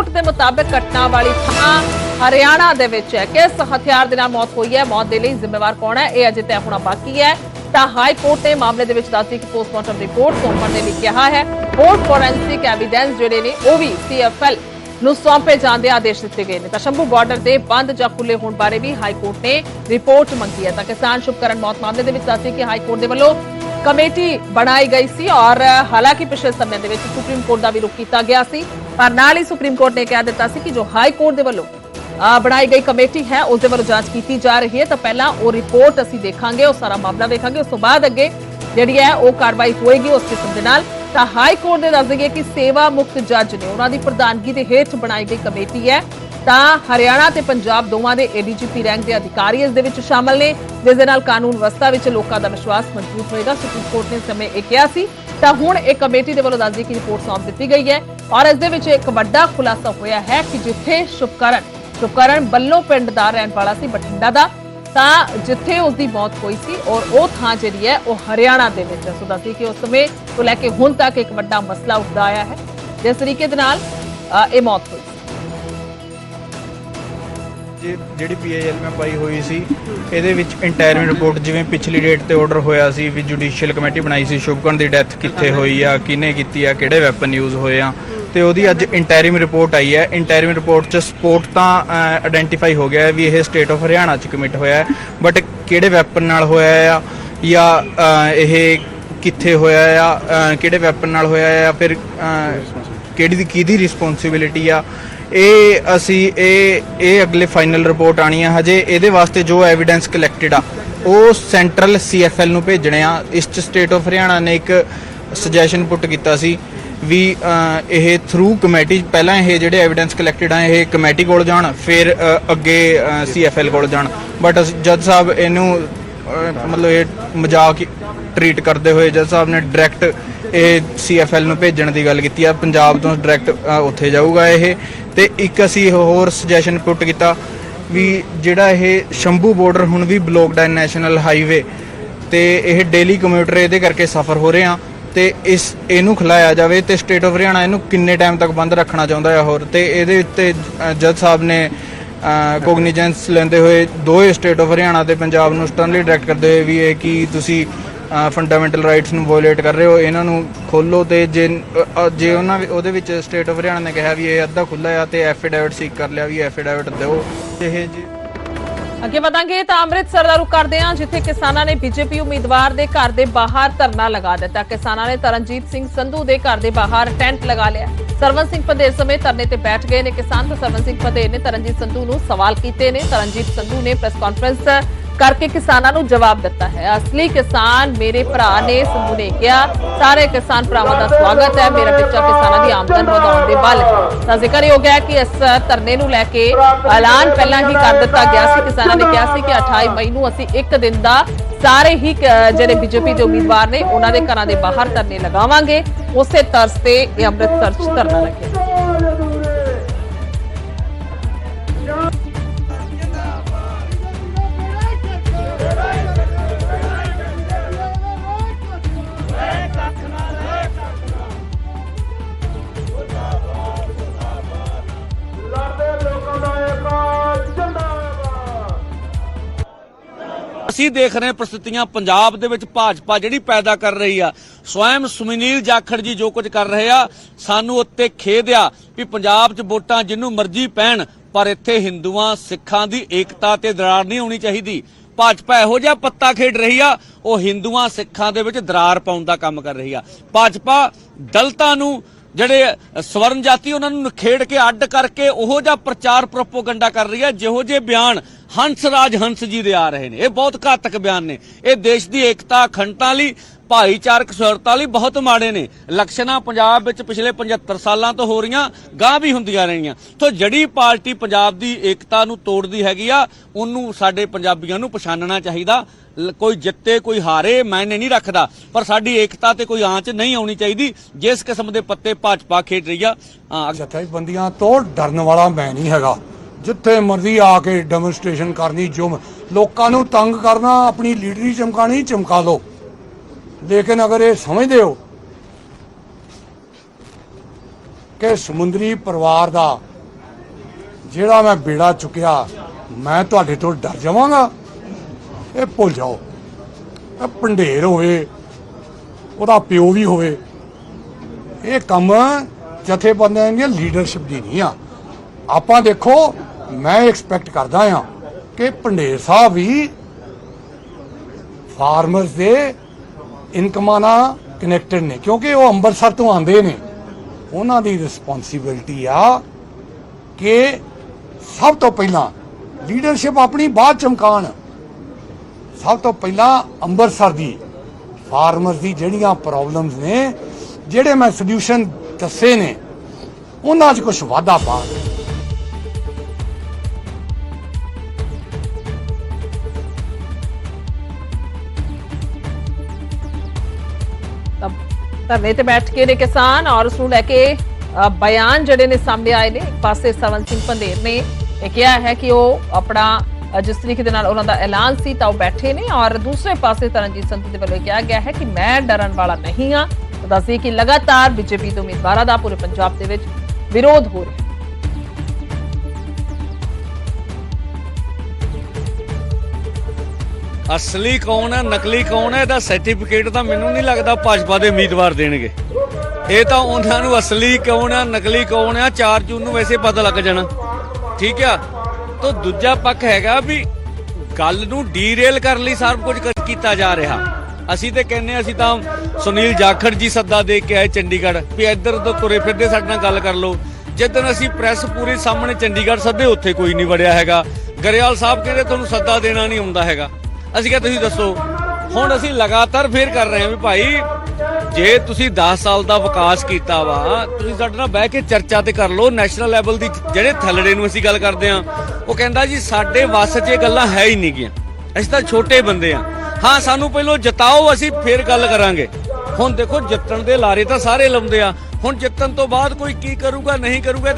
Report ਦੇ ਮੁਤਾਬਕ ਘਟਨਾ ਵਾਲੀ ਥਾਂ ਹਰਿਆਣਾ ਦੇ ਵਿੱਚ ਹੈ। ਕਿਸ ਹਥਿਆਰ ਦੇ ਨਾਲ ਮੌਤ ਹੋਈ ਹੈ? ਮੌਤ ਦੇ ਲਈ ਜ਼ਿੰਮੇਵਾਰ ਕੌਣ ਹੈ? ਇਹ ਅਜੇ ਤੈਅ ਹੋਣਾ ਬਾਕੀ ਹੈ। ਤਾਂ ਹਾਈ ਕੋਰਟ ਨੇ ਮਾਮਲੇ ਦੇ ਵਿੱਚ ਦੱਸੀ ਕਿ ਪੋਸਟਮਾਰਟਮ ਰਿਪੋਰਟ ਸੌਂਪਣ ਦੇ ਲਈ ਕਿਹਾ ਹੈ। ਹੋਰ ਫੋਰੈਂਸਿਕ ਐਵੀਡੈਂਸ ਜਿਹੜੇ ਨੇ, ਉਹ ਵੀ ਸੀਐਫਐਲ ਨੂੰ ਸੌਂਪੇ ਜਾਣ ਦੇ ਆਦੇਸ਼ ਦਿੱਤੇ ਗਏ ਨੇ। ਤਾਂ ਸ਼ੰਭੂ ਬਾਰਡਰ ਦੇ ਬੰਦ ਜਾਂ ਖੁੱਲੇ ਹੋਣ ਬਾਰੇ ਵੀ ਹਾਈ ਕੋਰਟ ਨੇ ਰਿਪੋਰਟ ਮੰਗੀ ਹੈ। ਤਾਂ ਕਿਸਾਨ ਸ਼ੁਭਕਰਨ ਮੌਤ ਮਾਮਲੇ ਦੇ ਵਿੱਚ ਦੱਸਦੀ ਕਿ ਹਾਈ ਕੋਰਟ ਦੇ ਵੱਲੋਂ ਕਮੇਟੀ ਬਣਾਈ ਗਈ ਸੀ ਔਰ ਹਾਲਾਂਕਿ ਪਿਛਲੇ ਸਮੇਂ ਦੇ ਵਿੱਚ ਸੁਪਰੀਮ ਕੋਰਟ ਦਾ ਵੀ ਰੁਖ ਕੀਤਾ ਗਿਆ ਸੀ, ਪਰ ਨਾਲ ਹੀ ਸੁਪਰੀਮ ਕੋਰਟ ਨੇ ਕਹਿ ਦਿੱਤਾ ਸੀ ਕਿ ਜੋ ਹਾਈ ਕੋਰਟ ਦੇ ਵੱਲੋਂ ਬਣਾਈ ਗਈ ਕਮੇਟੀ ਹੈ, ਉਸ ਦੇ ਵੱਲੋਂ ਜਾਂਚ ਕੀਤੀ ਜਾ ਰਹੀ ਹੈ। ਤਾਂ ਪਹਿਲਾਂ ਉਹ ਰਿਪੋਰਟ ਅਸੀਂ ਦੇਖਾਂਗੇ, ਉਹ ਸਾਰਾ ਮਾਮਲਾ ਦੇਖਾਂਗੇ ਉਸ ਤੋਂ ਬਾਅਦ ਅੱਗੇ ਜਿਹੜੀ ਹੈ, ਉਹ ਕਾਰਵਾਈ ਹੋਏਗੀ ਉਸ ਕਿਸਮ ਦੇ ਨਾਲ। ਤਾਂ ਹਾਈ ਕੋਰਟ ਦੇ ਦੱਸ ਦਈਏ ਕਿ ਸੇਵਾ ਮੁਕਤ ਜੱਜ ਨੇ ਉਹਨਾਂ ਦੀ ਪ੍ਰਧਾਨਗੀ ਦੇ ਹੇਠ ਬਣਾਈ ਗਈ ਕਮੇਟੀ ਹੈ। ਤਾਂ ਹਰਿਆਣਾ ਤੇ ਪੰਜਾਬ ਦੋਵਾਂ ਦੇ ਏਡੀਜੀਪੀ ਰੈਂਕ ਦੇ ਅਧਿਕਾਰੀ ਇਸ ਦੇ ਵਿੱਚ ਸ਼ਾਮਲ ਨੇ। ਜਿਸ ਦੇ ਨਾਲ ਕਾਨੂੰਨ ਵਿਵਸਥਾ ਵਿੱਚ ਲੋਕਾਂ ਦਾ ਵਿਸ਼ਵਾਸ ਮਜ਼ਬੂਤ ਹੋਏਗਾ, ਸੁਪਰੀਮ ਕੋਰਟ ਨੇ ਸਮੇਂ ਇਹ ਕਿਹਾ ਸੀ। ਤਾਂ ਹੁਣ ਇਹ ਕਮੇਟੀ ਦੇ ਵੱਲੋਂ ਦੱਸਦੀ ਕਿ ਰਿਪੋਰਟ ਸੌਂਪ ਦਿੱਤੀ ਗਈ ਹੈ ਔਰ ਇਸ ਦੇ ਵਿੱਚ ਇੱਕ ਵੱਡਾ ਖੁਲਾਸਾ ਹੋਇਆ ਹੈ ਕਿ ਜਿੱਥੇ ਸ਼ੁਭਕਰਨ ਸ਼ੁਭਕਰਨ ਬੱਲੋ ਪਿੰਡ ਦਾ ਰਹਿਣ ਵਾਲਾ ਸੀ, ਬਠਿੰਡਾ ਦਾ, ਤਾਂ ਜਿੱਥੇ ਉਸ ਦੀ ਮੌਤ ਹੋਈ ਸੀ ਔਰ ਉਹ ਥਾਂ ਜਿਹੜੀ ਹੈ ਉਹ ਹਰਿਆਣਾ ਦੇ ਵਿੱਚ ਹੈ। ਸੋ ਦੱਸਦੀ ਕਿ ਉਸ ਸਮੇਂ ਤੋਂ ਲੈ ਕੇ ਹੁਣ ਤੱਕ ਇੱਕ ਵੱਡਾ ਮਸਲਾ ਉੱਠਦਾ ਆਇਆ ਹੈ। ਜਿਸ ਤਰੀਕੇ ਦੇ ਨਾਲ ਇਹ ਮੌਤ ਹੋਈ ਜਿਹੜੀ ਪੀਏਐਲ ਮੈਂ ਪਾਈ ਹੋਈ ਸੀ, ਇਹਦੇ ਵਿੱਚ ਇੰਟਰਵਿਊ ਰਿਪੋਰਟ ਜਿਵੇਂ ਪਿਛਲੀ ਡੇਟ ਤੇ ਆਰਡਰ ਹੋਇਆ ਸੀ ਵੀ ਜੁਡੀਸ਼ੀਅਲ ਕਮੇਟੀ ਬਣਾਈ ਸੀ, ਸ਼ੁਭਕਰਨ ਦੀ ਡੈਥ ਕਿੱਥੇ ਹੋਈ ਆ, ਕਿਹਨੇ ਕੀਤੀ ਆ, ਕਿਹੜੇ ਵੈਪਨ ਯੂਜ਼ ਹੋਏ ਆ, ਤੇ ਉਹਦੀ ਅੱਜ ਇੰਟਰਵਿਊ ਰਿਪੋਰਟ ਆਈ ਹੈ। ਇੰਟਰਵਿਊ ਰਿਪੋਰਟ 'ਚ ਸਪੋਰਟ ਤਾਂ ਆਇਡੈਂਟੀਫਾਈ ਹੋ ਗਿਆ ਵੀ ਇਹ ਸਟੇਟ ਆਫ ਹਰਿਆਣਾ 'ਚ ਕਮਿਟ ਹੋਇਆ ਬਟ ਕਿਹੜੇ ਵੈਪਨ ਨਾਲ ਹੋਇਆ ਆ ਜਾਂ ਇਹ ਕਿੱਥੇ ਹੋਇਆ ਆ ਕਿਹੜੇ ਵੈਪਨ ਨਾਲ ਹੋਇਆ ਆ, ਫਿਰ ਕਿਹੜੀ ਦੀ, ਕਿਹਦੀ ਰਿਸਪੌਂਸਿਬਿਲਿਟੀ ਆ ਇਹ ਅਸੀਂ ਇਹ ਇਹ ਅਗਲੇ ਫਾਈਨਲ ਰਿਪੋਰਟ ਆਣੀ ਆ। ਹਜੇ ਇਹਦੇ ਵਾਸਤੇ ਜੋ ਐਵੀਡੈਂਸ ਕਲੈਕਟਡ ਆ ਉਹ ਸੈਂਟਰਲ ਸੀਐਫਐਲ ਨੂੰ ਭੇਜਣੇ ਆ। ਇਸ ਚ ਸਟੇਟ ਆਫ ਹਰਿਆਣਾ ਨੇ ਇੱਕ ਸੁਜੈਸ਼ਨ ਪੁੱਟ ਕੀਤਾ ਸੀ ਵੀ ਇਹ ਥਰੂ ਕਮੇਟੀ ਪਹਿਲਾਂ ਇਹ ਜਿਹੜੇ ਐਵੀਡੈਂਸ ਕਲੈਕਟਡ ਆ ਇਹ ਕਮੇਟੀ ਕੋਲ ਜਾਣ ਫਿਰ ਅ, ਅੱਗੇ ਸੀਐਫਐਲ ਕੋਲ ਜਾਣ। ਬਟ ਜੱਜ ਸਾਹਿਬ ਇਹਨੂੰ ਮਤਲਬ ਇਹ ਮਜ਼ਾਕ ਟਰੀਟ ਕਰਦੇ ਹੋਏ ਜੱਜ ਸਾਹਿਬ ਨੇ ਡਾਇਰੈਕਟ ਇਹ ਸੀਐਫਐਲ ਨੂੰ ਭੇਜਣ ਦੀ ਗੱਲ ਕੀਤੀ ਆ। ਪੰਜਾਬ ਤੋਂ ਡਾਇਰੈਕਟ ਉੱਥੇ ਜਾਊਗਾ ਇਹ। ਤੇ ਇੱਕ ਅਸੀਂ ਹੋਰ ਸੁਜੈਸ਼ਨ ਪੁੱਟ ਕੀਤਾ ਵੀ ਜਿਹੜਾ ਇਹ ਸ਼ੰਭੂ ਬਾਰਡਰ ਹੁਣ ਵੀ ਬਲੌਕਡ ਹੈ ਨੈਸ਼ਨਲ ਹਾਈਵੇ ਤੇ ਇਹ ਡੇਲੀ ਕਮਿਊਟਰ ਇਹਦੇ ਕਰਕੇ ਸਫਰ ਹੋ ਰਹੇ ਆ। ਤੇ ਇਸ, ਇਹਨੂੰ ਖਿਲਾਇਆ ਜਾਵੇ ਤੇ ਸਟੇਟ ਆਫ ਹਰਿਆਣਾ ਇਹਨੂੰ ਕਿੰਨੇ ਟਾਈਮ ਤੱਕ ਬੰਦ ਰੱਖਣਾ ਚਾਹੁੰਦਾ ਹੈ ਹੋਰ? ਤੇ ਇਹਦੇ ਉੱਤੇ ਜੱਜ ਸਾਹਿਬ ਨੇ ਕੋਗਨੀਜੈਂਸ ਲੈਂਦੇ ਹੋਏ ਦੋਵੇਂ ਸਟੇਟ ਆਫ ਹਰਿਆਣਾ ਤੇ ਪੰਜਾਬ ਨੂੰ ਸਟਰਨਲੀ ਡਾਇਰੈਕਟ ਕਰਦੇ ਹੋਏ ਵੀ ਇਹ ਕਿ ਤੁਸੀਂ ਫੰਡਾਮੈਂਟਲ ਰਾਈਟਸ ਨੂੰ ਵਾਇਓਲੇਟ ਕਰ ਰਹੇ ਹੋ ਇਹਨਾਂ ਨੂੰ ਖੋਲੋ ਤੇ ਜੇ ਅ, ਜੇ ਉਹਨਾਂ ਵੀ- ਉਹਦੇ ਵਿੱਚ ਸਟੇਟ ਆਫ ਹਰਿਆਣਾ ਨੇ ਕਿਹਾ ਵੀ ਇਹ ਅੱਧਾ ਖੁੱਲਾ ਆ ਤੇ ਐਫੀਡੈਵਿਟ ਸੀਕ ਕਰ ਲਿਆ ਵੀ ਐਫੀਡੈਵਿਟ ਦਿਓ। ਇਹ ਜੀ ਅੱਗੇ ਵਧਾਂਗੇ ਤਾਂ ਅੰਮ੍ਰਿਤਸਰ ਦਾ ਰੁਖ ਕਰਦੇ ਹਾਂ ਜਿੱਥੇ ਕਿਸਾਨਾਂ ਨੇ ਬੀਜੇਪੀ ਉਮੀਦਵਾਰ ਦੇ ਘਰ ਦੇ ਬਾਹਰ ਧਰਨਾ ਲਗਾ ਦਿੱਤਾ। ਕਿਸਾਨਾਂ ਨੇ ਤਰਨਜੀਤ ਸਿੰਘ ਸੰਧੂ ਦੇ ਘਰ ਦੇ ਬਾਹਰ ਟੈਂਟ ਲਗਾ ਲਿਆ। ਸਰਵਨ ਸਿੰਘ ਪਧੇਰ ਸਮੇਤ ਧਰਨੇ ਤੇ ਬੈਠ ਗਏ ਨੇ ਕਿਸਾਨ। ਤਾਂ ਸਰਵਨ ਸਿੰਘ ਪਧੇਰ ਨੇ ਤਰਨਜੀਤ ਸੰਧੂ ਨੂੰ ਸਵਾਲ ਕੀਤੇ ਨੇ। ਤਰਨਜੀਤ ਸੰਧੂ ਨੇ ਪ੍ਰੈਸ ਕਾਨਫਰੰਸ ਕਰਕੇ ਕਿਸਾਨਾਂ ਨੂੰ ਜਵਾਬ ਦਿੱਤਾ ਹੈ। ਅਸਲੀ ਕਿਸਾਨ ਮੇਰੇ ਭਰਾ ਨੇ ਸਮੂਹ ਨੇ ਕਿਹਾ, ਸਾਰੇ ਕਿਸਾਨ ਭਰਾਵਾਂ ਦਾ ਸਵਾਗਤ ਹੈ। ਮੇਰਾ ਬੱਚਾ ਕਿਸਾਨਾਂ ਦੀ ਆਮਦਨ ਵਧਾਉਣ ਦੇ ਵੱਲ। ਤਾਂ ਜ਼ਿਕਰ ਹੋ ਗਿਆ ਕਿ ਇਸ ਧਰਨੇ ਨੂੰ ਲੈ ਕੇ ਐਲਾਨ ਪਹਿਲਾਂ ਹੀ ਕਰ ਦਿੱਤਾ ਗਿਆ ਸੀ। ਕਿਸਾਨਾਂ ਨੇ ਕਿਹਾ ਸੀ ਕਿ 28 ਮਈ ਨੂੰ ਅਸੀਂ ਇੱਕ ਦਿਨ ਦਾ ਸਾਰੇ ਹੀ ਜਿਹੜੇ ਬੀਜੇਪੀ ਦੇ ਉਮੀਦਵਾਰ ਨੇ, ਉਹਨਾਂ ਦੇ ਘਰਾਂ ਦੇ ਬਾਹਰ ਧਰਨੇ ਲਗਾਵਾਂਗੇ। ਉਸੇ ਤਰਜ਼ ਤੇ ਇਹ ਅੰਮ੍ਰਿਤਸਰ 'ਚ ਧਰਨਾ ਲੱਗੇਗਾ ਅਸੀਂ ਦੇਖ ਰਹੇ ਪ੍ਰਸਥਿਤੀਆਂ ਪੰਜਾਬ ਦੇ ਵਿੱਚ ਭਾਜਪਾ ਜਿਹੜੀ ਪੈਦਾ ਕਰ ਰਹੀ ਆ। ਸਵੈਮ ਸੁਮਨੀਲ ਜਾਖੜ ਜੀ ਜੋ ਕੁਝ ਕਰ ਰਹੇ ਆ, ਸਾਨੂੰ ਉੱਤੇ ਖੇਦ ਆ ਵੀ ਪੰਜਾਬ 'ਚ ਵੋਟਾਂ ਜਿੰਨੂੰ ਮਰਜ਼ੀ ਪੈਣ, ਪਰ ਇੱਥੇ ਹਿੰਦੂਆਂ, ਸਿੱਖਾਂ ਦੀ ਏਕਤਾ ਤੇ ਦਰਾਰ ਨਹੀਂ ਹੋਣੀ ਚਾਹੀਦੀ। ਭਾਜਪਾ ਇਹੋ ਜਿਹਾ ਪੱਤਾ ਖੇਡ ਰਹੀ ਆ, ਉਹ ਹਿੰਦੂਆਂ, ਸਿੱਖਾਂ ਦੇ ਵਿੱਚ ਦਰਾਰ ਪਾਉਣ ਦਾ ਕੰਮ ਕਰ ਰਹੀ ਆ। ਭਾਜਪਾ ਦਲਤਾਂ ਨੂੰ ਜਿਹੜੇ ਸਵਰਨ ਜਾਤੀ ਉਹਨਾਂ ਨੂੰ ਨਖੇੜ ਕੇ ਅੱਡ ਕਰਕੇ ਉਹੋ ਜਿਹਾ ਪ੍ਰਚਾਰ ਪ੍ਰੋਪੋਗੰਡਾ ਕਰ ਰਹੀ ਹੈ, ਜਿਹੋ ਜਿਹੇ ਬਿਆਨ ਹੰਸ ਰਾਜ ਹੰਸ ਜੀ ਦੇ ਆ ਰਹੇ ਨੇ। ਇਹ ਬਹੁਤ ਘਾਤਕ ਬਿਆਨ ਨੇ। ਇਹ ਦੇਸ਼ ਦੀ ਏਕਤਾ, ਅਖੰਡਤਾ ਲਈ ਭਾਈਚਾਰਕ ਸੁਰਤਾ ਲਈ ਬਹੁਤ ਮਾੜੇ ਨੇ। ਇਲੈਕਸ਼ਨਾਂ ਪੰਜਾਬ ਵਿੱਚ ਪਿਛਲੇ 75 ਸਾਲਾਂ ਤੋਂ ਹੋ ਰਹੀਆਂ ਗਾਂ ਵੀ ਹੁੰਦੀਆਂ ਰਹੀਆਂ। ਤੋਂ ਜੜੀ ਪਾਰਟੀ ਪੰਜਾਬ ਦੀ ਏਕਤਾ ਨੂੰ ਤੋੜਦੀ ਹੈਗੀ ਆ, ਉਹਨੂੰ ਸਾਡੇ ਪੰਜਾਬੀਆਂ ਨੂੰ ਪਛਾਣਨਾ ਚਾਹੀਦਾ। ਕੋਈ ਜਿੱਤੇ, ਕੋਈ ਹਾਰੇ ਮੈਨੇ ਨਹੀਂ ਰੱਖਦਾ। ਪਰ ਸਾਡੀ ਏਕਤਾ ਤੇ ਕੋਈ ਆਂਚ ਨਹੀਂ ਆਉਣੀ ਚਾਹੀਦੀ, ਜਿਸ ਕਿਸਮ ਦੇ ਪੱਤੇ ਭਾਜਪਾ ਖੇਡ ਰਹੀ ਆ। ਜਥੇਬੰਦੀਆਂ ਤੋਂ ਡਰਨ ਵਾਲਾ ਮੈਂ ਨਹੀਂ ਹੈਗਾ। ਜਿੱਥੇ ਮਰਜ਼ੀ ਆ ਕੇ ਡੈਮੋਨਸਟ੍ਰੇਸ਼ਨ ਕਰਨੀ, ਜੁਮ। ਲੋਕਾਂ ਨੂੰ ਤੰਗ ਕਰਨਾ, ਆਪਣੀ ਲੀਡਰੀ ਚਮਕਾਣੀ ਚਮਕਾ ਲਓ। ਲੇਕਿਨ ਅਗਰ ਇਹ ਸਮਝਦੇ ਹੋ ਕਿ ਸਮੁੰਦਰੀ ਪਰਿਵਾਰ ਦਾ ਜਿਹੜਾ ਮੈਂ ਬੇੜਾ ਚੁੱਕਿਆ, ਮੈਂ ਤੁਹਾਡੇ ਤੋਂ ਡਰ ਜਾਵਾਂਗਾ? ਇਹ ਭੁੱਲ ਜਾਓ। ਇਹ ਪੰਡੇਰ ਹੋਵੇ, ਉਹਦਾ ਪਿਓ ਵੀ ਹੋਵੇ, ਇਹ ਕੰਮ ਜਥੇਬੰਦੀਆਂ ਦੀਆਂ ਲੀਡਰਸ਼ਿਪ ਦੀ ਨਹੀਂ ਆ। ਆਪਾਂ ਦੇਖੋ, ਮੈਂ ਐਕਸਪੈਕਟ ਕਰਦਾ ਆ ਕਿ ਪੰਡੇਰ ਸਾਹਿਬ ਵੀ ਫਾਰਮਰਸ ਦੇ ਇਨਕਮਾਂ ਨਾਲ ਕਨੈਕਟਡ ਨੇ, ਕਿਉਂਕਿ ਉਹ ਅੰਮ੍ਰਿਤਸਰ ਤੋਂ ਆਉਂਦੇ ਨੇ। ਉਹਨਾਂ ਦੀ ਰਿਸਪੌਂਸਿਬਿਲਟੀ ਆ ਕਿ ਸਭ ਤੋਂ ਪਹਿਲਾਂ ਲੀਡਰਸ਼ਿਪ ਆਪਣੀ ਬਾਅਦ ਚਮਕਾਣ। ਸਭ ਤੋਂ ਪਹਿਲਾਂ ਅੰਮ੍ਰਿਤਸਰ ਦੀ ਫਾਰਮਰ ਦੀ ਜਿਹੜੀਆਂ ਪ੍ਰੋਬਲਮਸ ਨੇ, ਜਿਹੜੇ ਮੈਂ ਸੋਲੂਸ਼ਨ ਦੱਸੇ ਨੇ, ਉਹਨਾਂ 'ਚ ਕੁਝ ਵਾਧਾ ਪਾ ਧਰਨੇ ਤੇ ਬੈਠ ਕੇ ਨੇ ਕਿਸਾਨ ਔਰ ਉਸ ਨੂੰ ਲੈ ਕੇ ਬਿਆਨ ਜਿਹੜੇ ਨੇ ਸਾਹਮਣੇ ਆਏ ਨੇ। ਇੱਕ ਪਾਸੇ ਸਵਨ ਸਿੰਘ ਪੰਦੇਰ ਨੇ ਇਹ ਕਿਹਾ ਹੈ ਕਿ ਉਹ ਆਪਣਾ ਜਿਸ ਤਰੀਕੇ ਦੇ ਨਾਲ ਉਹਨਾਂ ਦਾ ਐਲਾਨ ਸੀ ਤਾਂ ਉਹ ਬੈਠੇ ਨੇ ਔਰ ਦੂਸਰੇ ਪਾਸੇ ਤਰਨਜੀਤ ਸੰਧੂ ਦੇ ਵੱਲੋਂ ਇਹ ਕਿਹਾ ਗਿਆ ਹੈ ਕਿ ਮੈਂ ਡਰਨ ਵਾਲਾ ਨਹੀਂ ਹਾਂ। ਦੱਸਦੀ ਕਿ ਲਗਾਤਾਰ ਬੀਜੇਪੀ ਦੇ ਉਮੀਦਵਾਰਾਂ ਦਾ ਪੂਰੇ ਪੰਜਾਬ ਦੇ ਵਿੱਚ ਵਿਰੋਧ ਹੋ ਰਿਹਾ ਅਸਲੀ ਕੌਣ ਹੈ, ਨਕਲੀ ਕੌਣ ਹੈ, ਇਹਦਾ ਸਰਟੀਫਿਕੇਟ ਤਾਂ ਮੈਨੂੰ ਨਹੀਂ ਲੱਗਦਾ ਭਾਜਪਾ ਦੇ ਉਮੀਦਵਾਰ ਦੇਣਗੇ। ਇਹ ਤਾਂ ਉਹਨਾਂ ਨੂੰ ਅਸਲੀ ਕੌਣ ਹੈ, ਨਕਲੀ ਕੌਣ ਹੈ 4 ਜੂਨ ਨੂੰ ਵੈਸੇ ਪਤਾ ਲੱਗ ਜਾਣਾ। ਠੀਕ ਆ? ਤਾਂ ਦੂਜਾ ਪੱਖ ਹੈਗਾ ਵੀ ਗੱਲ ਨੂੰ ਡੀਰੇਲ ਕਰਨ ਲਈ ਸਭ ਕੁਝ ਕੀਤਾ ਜਾ ਰਿਹਾ। ਅਸੀਂ ਤੇ ਕਹਿੰਨੇ ਅਸੀਂ ਤਾਂ ਸੁਨੀਲ ਜਾਖੜ ਜੀ ਸੱਦਾ ਦੇ ਕੇ ਆਏ ਚੰਡੀਗੜ੍ਹ ਵੀ ਇੱਧਰ ਤੋਂ ਤੁਰੇ ਫਿਰਦੇ ਸਾਡੇ ਨਾਲ ਗੱਲ ਕਰ ਲਓ। ਜਿੱਦਣ ਅਸੀਂ ਪ੍ਰੈਸ ਪੂਰੇ ਸਾਹਮਣੇ ਚੰਡੀਗੜ੍ਹ ਸੱਦੇ, ਉੱਥੇ ਕੋਈ ਨਹੀਂ ਵੜਿਆ ਹੈਗਾ। ਗਰੇਵਾਲ ਸਾਹਿਬ ਕਹਿੰਦੇ ਤੁਹਾਨੂੰ ਸੱਦਾ ਦੇਣਾ ਨਹੀਂ ਆਉਂਦਾ ਹੈਗਾ। ਅਸੀਂ ਕਿਹਾ, ਤੁਸੀਂ ਦੱਸੋ। ਹੁਣ ਅਸੀਂ ਲਗਾਤਾਰ ਫੇਰ ਕਰ ਰਹੇ ਹਾਂ ਵੀ ਭਾਈ, ਜੇ ਤੁਸੀਂ 10 ਸਾਲ ਦਾ ਵਿਕਾਸ ਕੀਤਾ ਵਾ, ਤੁਸੀਂ ਸਾਡੇ ਨਾਲ ਬਹਿ ਕੇ ਚਰਚਾ ਤੇ ਕਰ ਲਓ ਨੈਸ਼ਨਲ ਲੈਵਲ ਦੀ ਜਿਹੜੇ ਥੱਲੜੇ ਨੂੰ ਅਸੀਂ ਗੱਲ ਕਰਦੇ ਆ ਉਹ ਕਹਿੰਦਾ ਜੀ, ਸਾਡੇ ਵੱਸ 'ਚ ਇਹ ਗੱਲਾਂ ਹੈ ਹੀ ਨਹੀਂ ਗੀਆਂ। ਅਸੀਂ ਤਾਂ ਛੋਟੇ ਬੰਦੇ ਆ ਹਾਂ, ਸਾਨੂੰ ਪਹਿਲਾਂ ਜਿਤਾਓ, ਅਸੀਂ ਫੇਰ ਗੱਲ ਕਰਾਂਗੇ। ਹੁਣ ਦੇਖੋ, ਜਿੱਤਣ ਦੇ ਲਾਰੇ ਤਾਂ ਸਾਰੇ ਲਾਉਂਦੇ ਆ। ਹੁਣ ਜਿੱਤਣ ਤੋਂ ਬਾਅਦ ਕੋਈ ਕੀ ਕਰੂਗਾ, ਨਹੀਂ ਕਰੂਗਾ